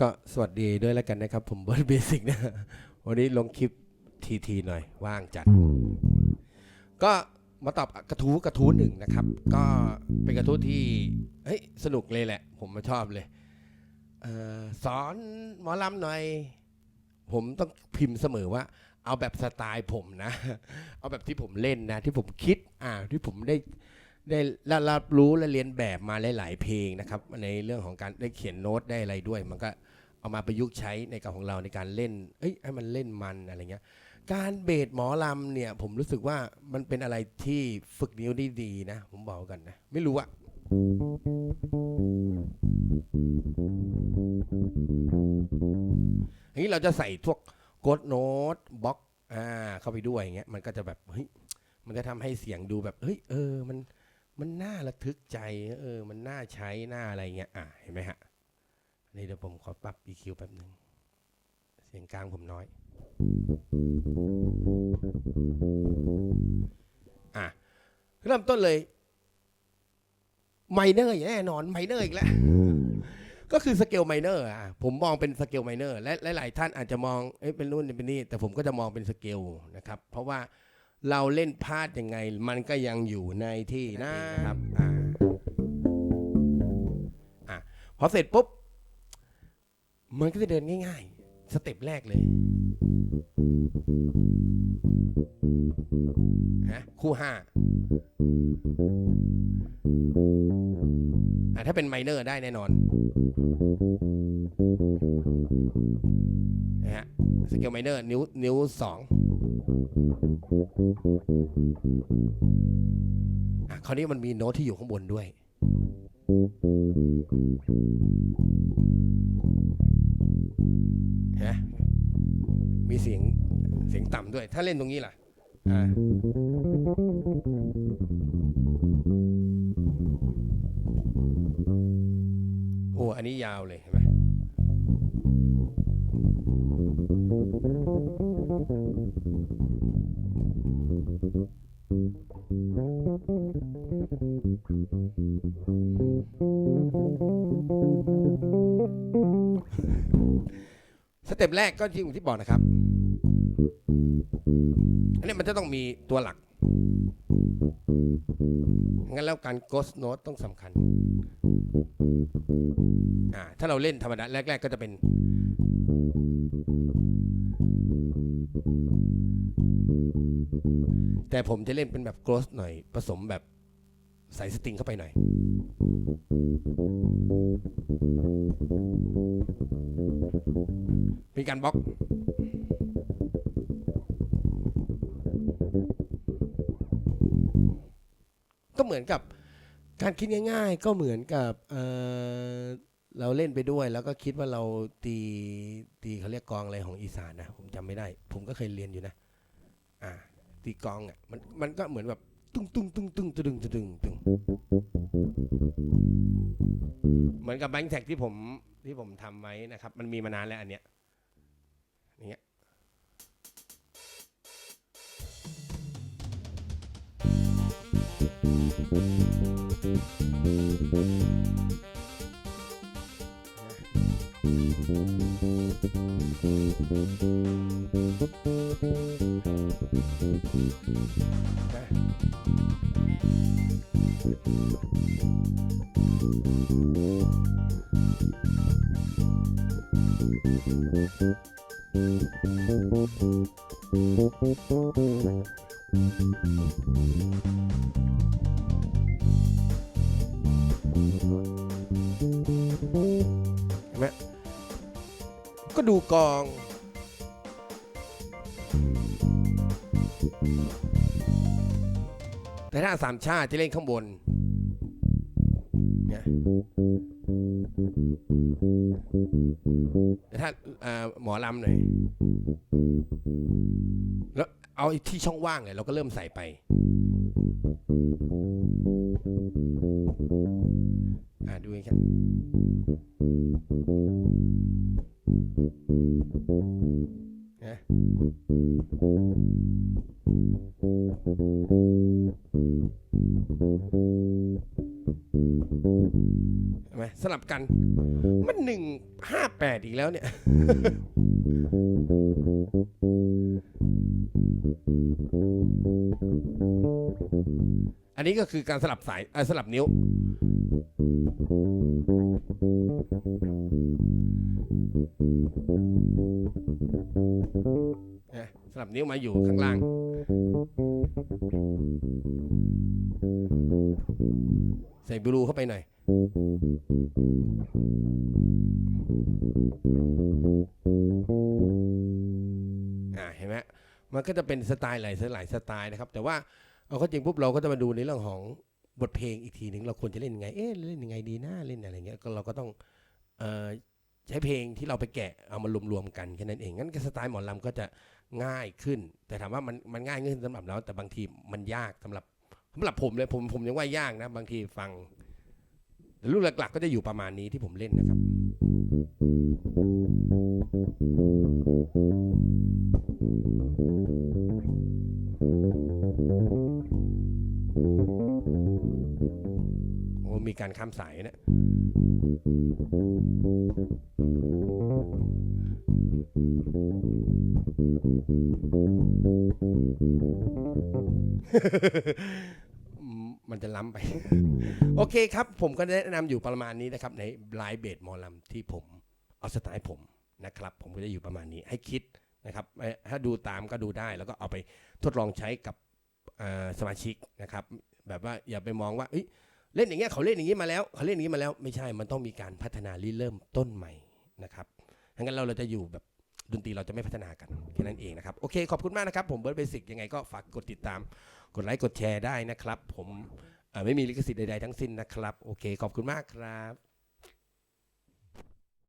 ก็สวัสดีด้วยแล้วกันนะครับ ผมเบิร์ดเบสิกนะ วันนี้ลงคลิปทีทีหน่อยว่างจัด ก็ มาตอบกระทู้กระทู้หนึ่งนะครับ ก็เป็นกระทู้ที่เฮ้ยสนุกเลยแหละ ผมมาชอบเลยเออสอนหมอลำหน่อย ผมต้องพิมพ์เสมอว่า เอาแบบสไตล์ผมนะ เอาแบบที่ผมเล่นนะ ที่ผมคิดอ่าที่ผมได้ได้รับรู้และเรียนแบบมาหลาย ๆ เพลงนะครับ ในเรื่องของการได้เขียนโน้ตได้อะไรด้วย มันก็เอามาประยุกต์ใช้ในกับของเราในการเล่น เอ้ยให้มันเล่นมันอะไรเงี้ย การเบสหมอลำเนี่ย ผมรู้สึกว่ามันเป็นอะไรที่ฝึกนิ้วได้ดีนะ ผมบอกกันนะ ไม่รู้อะอย่างนี้เราจะใส่พวกกดโน้ตบล็อกอ่าเข้าไปด้วยอย่างเงี้ยมันก็จะแบบเฮ้ยมันจะทำให้เสียงดูแบบเฮ้ยเออมันมันน่าระทึกใจเออ มันน่าใช้น่าอะไรเงี้ยอ่าเห็นไหมฮะนี่เดี๋ยวผมขอปรับ EQ แป๊บหนึ่ง สียงกลางผมน้อยอะเริ่มต้นเลยไมเนอร์อย่างแน่นอนไมเนอร์อีกแล้วก็คือสเกลไมเนอร์อะผมมองเป็นสเกลไมเนอร์และหลาย ๆ ท่านอาจจะมองเอ้ยเป็นรุ่นเป็นนี่แต่ผมก็จะมองเป็นสเกลนะครับ เพราะว่าเราเล่นพลาดยังไง มันก็ยังอยู่ในที่นะครับอ่าอะพอเสร็จปุ๊บ มันก็จะเดินง่ายๆ สเต็ปแรกเลยฮะคู่ห้าอะถ้าเป็นไมเนอร์ได้แน่นอนนะฮะสเกลไมเนอร์นิ้วนิ้วสองอะคราวนี้มันมีโน้ตที่อยู่ข้างบนด้วย มีเสียงเสียงต่ำด้วย ถ้าเล่นตรงนี้ล่ะอ่าโอ้อันนี้ยาวเลยเห็นไหมส ต็ปแรกก็ที่ผมที่บอกนะครับ อันนี้มันจะต้องมีตัวหลัก งั้นแล้วการ ghost note ต้องสำคัญ อ่า ถ้าเราเล่นธรรมดาแรก ๆ ก็จะเป็น แต่ผมจะเล่นเป็นแบบ ghost หน่อยผสมแบบ ใส่สติงเข้าไปหน่อย เป็นการบล็อก ก็เหมือนกับการคิดง่ายๆ ก็เหมือนกับเเราเล่นไปด้วย แล้วก็คิดว่าเราตีตีเขาเรียกกองอะไรของอีสานนะ ผมจำไม่ได้ ผมก็เคยเรียนอยู่นะ อ่า ตีกองอะมันมันก็เหมือนแบบ ตุ้งตุ้งตุ้งตุ้งตึงตึงตึงตึงเหมือนกับแบงค์แท็กที่ผมที่ผมทำไว้นะครับ มันมีมานานแล้วอันเนี้ยอย่างเงี้ย เห็นไหมก็ดูกอง แต่ถ้าสามชาติจะเล่นข้างบนเนี่ยแต่ถ้าหมอลำหน่อยแล้วเอาที่ช่องว่างเนี่ยเราก็เริ่มใส่ไป อ่าดูกันครับนะ เห็นไหมสลับกัน มันหนึ่งห้าแปดอีกแล้วเนี่ย อันนี้ก็คือการสลับสายสลับนิ้ว สลับนิ้วมาอยู่ข้างล่าง ใส่บลูเข้าไปหน่อย อ่าเห็นไหมมันก็จะเป็นสไตล์หลายหลายสไตล์นะครับ แต่ว่าเอาเข้าจริงปุ๊บเราก็จะมาดูในเรื่องของบทเพลงอีกทีหนึ่งเราควรจะเล่นยังไง เอ๊ะเล่นยังไงดีนะเล่นอะไรเงี้ยก็เราก็ต้องออใช้เพลงที่เราไปแกะเอามารวมๆกันแค่นั้นเองงั้นสไตล์หมอลำก็จะง่ายขึ้น แต่ถามว่ามันมันง่ายขึ้นสำหรับเราแต่บางทีมันยากสำหรับ สำหรับผมเลยผมผมยังว่ายากนะ บางทีฟังแต่รูปหลักๆก็จะอยู่ประมาณนี้ที่ผมเล่นนะครับ โอ้ มีการข้ามสายนะ มมันจะล้ำไป โอเคครับ ผมก็แนะนำอยู่ประมาณนี้นะครับ ในไลฟ์เบสหมอลำที่ผมเอาสไตล์ผมนะครับ ผมก็จะอยู่ประมาณนี้ให้คิดนะครับเอ่อถ้าดูตามก็ดูได้ แล้วก็เอาไปทดลองใช้กับเอ่อสมาชิกนะครับ แบบว่าอย่าไปมองว่าเอ้ยเล่นอย่างเงี้ยเขาเล่นอย่างนี้มาแล้วเขาเล่นอย่างนี้มาแล้วไม่ใช่มันต้องมีการพัฒนาริเริ่มต้นใหม่นะครับงั้นเราเราจะอยู่แบบดนตรีเราจะไม่พัฒนากันแค่นั้นเองนะครับ โอเค ขอบคุณมากนะครับ ผมเบิร์ดเบสิกยังไงก็ฝากกดติดตาม กดไลค์กดแชร์ได้นะครับ ผมไม่มีลิขสิทธิ์ใดๆทั้งสิ้นนะครับ โอเค ขอบคุณมากครับ